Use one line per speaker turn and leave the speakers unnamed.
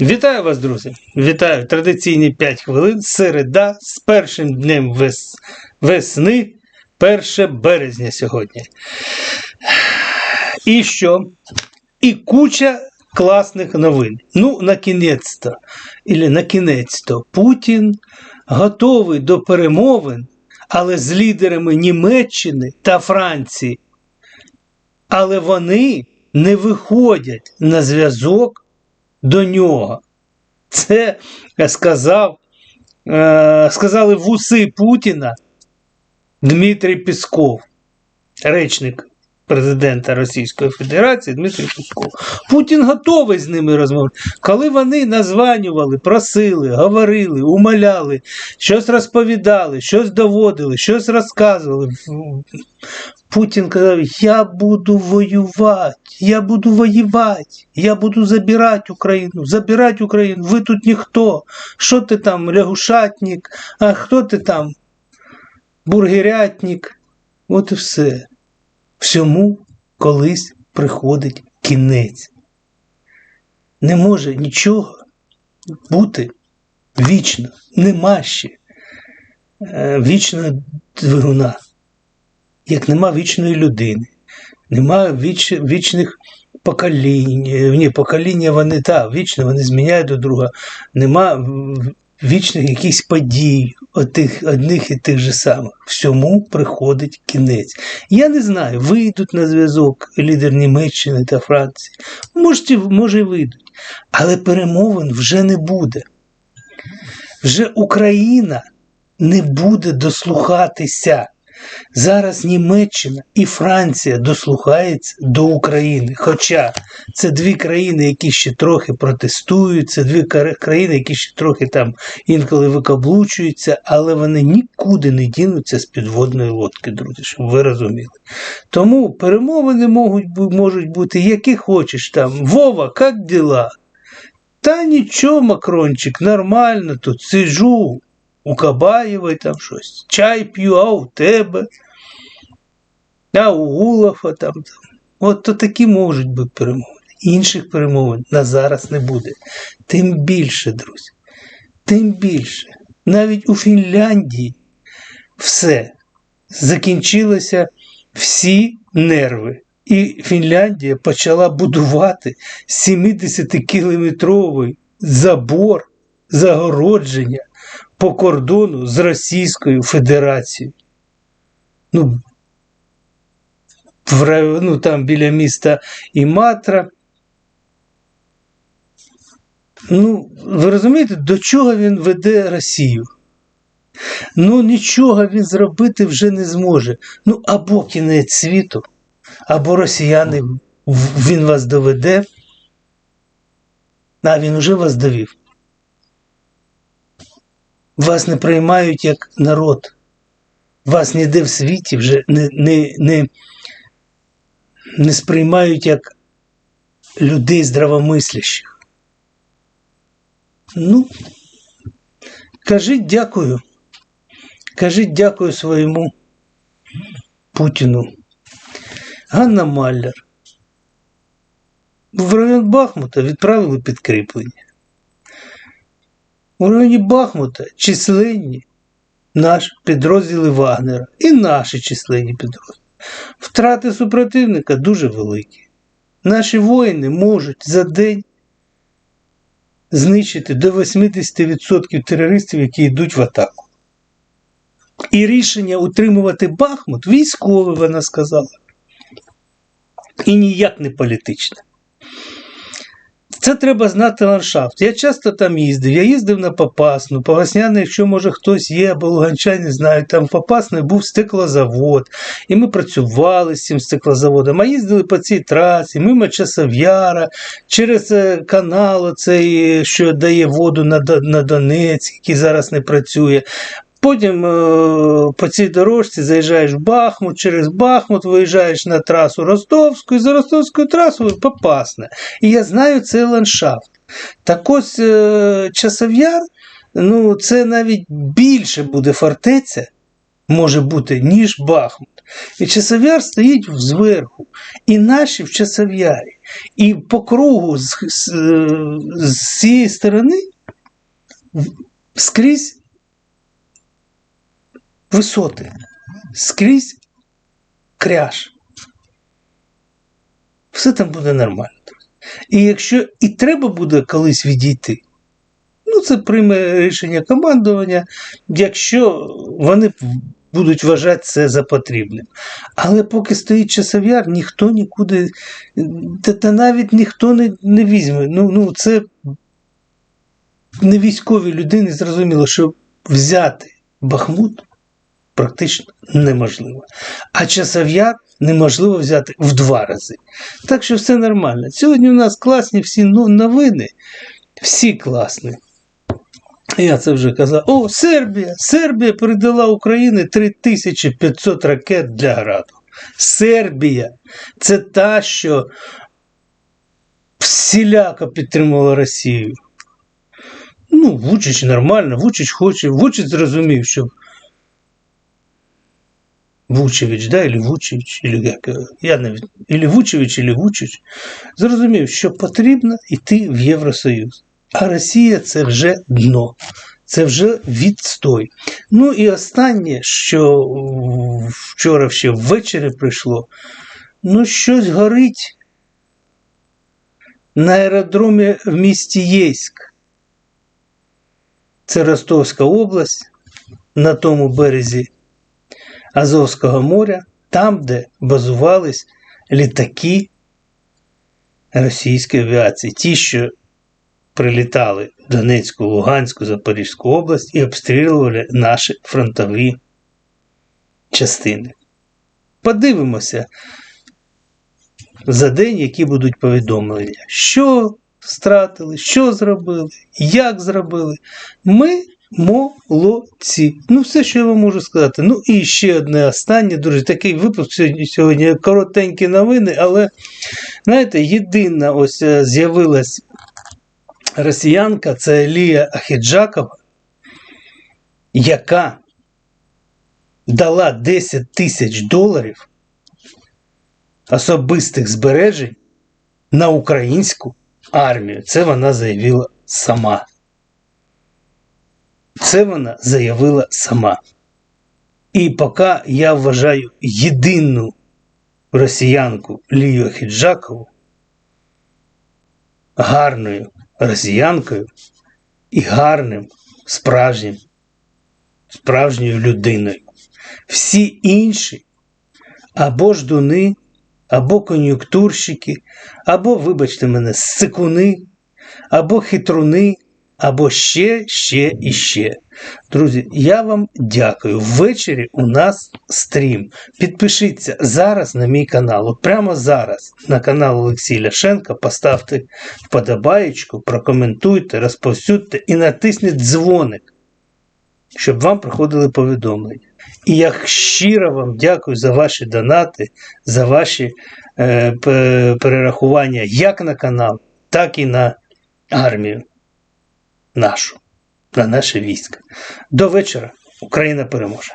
Вітаю вас, друзі! Вітаю! Традиційні 5 хвилин. Середа з першим днем вес... весни, 1 березня сьогодні. І що? І куча класних новин. Ну, накінець-то, или накінець-то, Путін готовий до перемовин, але з лідерами Німеччини та Франції. Але вони не виходять на зв'язок до нього. Це сказав, е, сказали вуси Путіна Дмитрий Пісков, речник президента Російської Федерації Дмитрій Пісков. Путін готовий з ними розмовляти. Коли вони названювали, просили, говорили, умоляли, щось розповідали, щось доводили, щось розказували. Путін казав: Я буду воювати, я буду воювати, я буду забирати Україну, забирати Україну. Ви тут ніхто. Що ти там, лягушатник, а хто ти там? Бургерятник. От і все. Всьому колись приходить кінець. Не може нічого бути вічно, нема ще е, вічного двигуна як нема вічної людини, нема віч, вічних поколінь. е, Ні, покоління вони так, вічно вони зміняють до друга. Нема вічних якихось подій, отих, одних і тих же самих. Всьому приходить кінець. Я не знаю, вийдуть на зв'язок лідер Німеччини та Франції. Можете, може, вийдуть. Але перемовин вже не буде. Вже Україна не буде дослухатися. Зараз Німеччина і Франція дослухаються до України. Хоча це дві країни, які ще трохи протестують, це дві країни, які ще трохи там інколи викаблучуються, але вони нікуди не дінуться з підводної лодки, друзі, щоб ви розуміли. Тому перемовини можуть, можуть бути які хочеш там. Вова, як діла? Та нічого, Макрончик, нормально тут сижу у Кабаєвої там щось. Чай п'ю, а у тебе. А у Гулафа там. там. От то такі можуть бути перемовини. Інших перемовин на зараз не буде. Тим більше, друзі. Тим більше. Навіть у Фінляндії все закінчилося всі нерви. І Фінляндія почала будувати 70-кілометровий забор загородження по кордону з Російською Федерацією. Ну, в, ну там біля міста Іматра. Ну, ви розумієте, до чого він веде Росію? Ну, нічого він зробити вже не зможе. Ну, або кінець світу, або росіяни він вас доведе, а він уже вас довів. Вас не приймають як народ. Вас ніде в світі вже не, не, не, не сприймають як людей здравомислящих. Ну, кажіть дякую. Кажіть дякую своєму Путіну. Ганна Маллер. В район Бахмута відправили підкріплення. У районі Бахмута численні наші підрозділи Вагнера і наші численні підрозділи. Втрати супротивника дуже великі. Наші воїни можуть за день знищити до 80% терористів, які йдуть в атаку. І рішення утримувати Бахмут військове, вона сказала. І ніяк не політичне. Це треба знати ландшафт. Я часто там їздив. Я їздив на Попасну. Погасняне, якщо може хтось є, або луганчани знають, там Попасний був стеклозавод. І ми працювали з цим стеклозаводом. А їздили по цій трасі, мимо Часов'яра, через е, канал, цей, що дає воду на, на Донець, який зараз не працює. Потім е, по цій дорожці заїжджаєш в Бахмут, через Бахмут виїжджаєш на трасу Ростовську, і за Ростовською трасою Попасне. І я знаю цей ландшафт. Так ось е, Часов'яр, ну це навіть більше буде фортеця, може бути, ніж Бахмут. І часов'яр стоїть зверху. І наші в часов'ярі. І по кругу з, з, з цієї сторони скрізь висоти, скрізь кряж. Все там буде нормально. І якщо і треба буде колись відійти, ну це прийме рішення командування, якщо вони будуть вважати це за потрібним. Але поки стоїть часов'яр, ніхто нікуди, та, та навіть ніхто не, не візьме. Ну, ну, це не військові людини зрозуміло, що взяти Бахмут практично неможливо. А часов'яр неможливо взяти в два рази. Так що все нормально. Сьогодні у нас класні всі ну- новини, всі класні. Я це вже казав. О, Сербія! Сербія передала Україні 3500 ракет для граду. Сербія це та, що всіляко підтримувала Росію. Ну, Вучич нормально, Вучич хоче, Вучич зрозумів, що Вучевич, да, или Вучевич, или як, я не или Вучевич, или Вучич, зрозумів, що потрібно йти в Євросоюз. А Росія це вже дно, це вже відстой. Ну і останнє, що вчора ще ввечері прийшло, ну щось горить на аеродромі в місті Єйськ. Це Ростовська область на тому березі Азовського моря, там, де базувались літаки російської авіації, ті, що прилітали в Донецьку, Луганську, Запорізьку область і обстрілювали наші фронтові частини. Подивимося за день, які будуть повідомлення, що стратили, що зробили, як зробили. Ми молодці. Ну, все, що я вам можу сказати. Ну і ще одне останнє, друзі, такий випуск сьогодні, сьогодні коротенькі новини, але знаєте, єдина ось е, з'явилась росіянка, це Лія Ахіджакова, яка дала 10 тисяч доларів особистих збережень на українську армію. Це вона заявила сама. Це вона заявила сама. І поки я вважаю єдину росіянку Лію Хіджакову гарною росіянкою і гарним справжнім, справжньою людиною. Всі інші або ждуни, або кон'юнктурщики, або, вибачте мене, сикуни, або хитруни, або ще, ще і ще. Друзі, я вам дякую. Ввечері у нас стрім. Підпишіться зараз на мій канал. От прямо зараз на канал Олексія Ляшенка поставте вподобаєчку, прокоментуйте, розповсюдьте і натисніть дзвоник, щоб вам приходили повідомлення. І я щиро вам дякую за ваші донати, за ваші е, перерахування як на канал, так і на армію нашу, на наше військо. До вечора Україна переможе.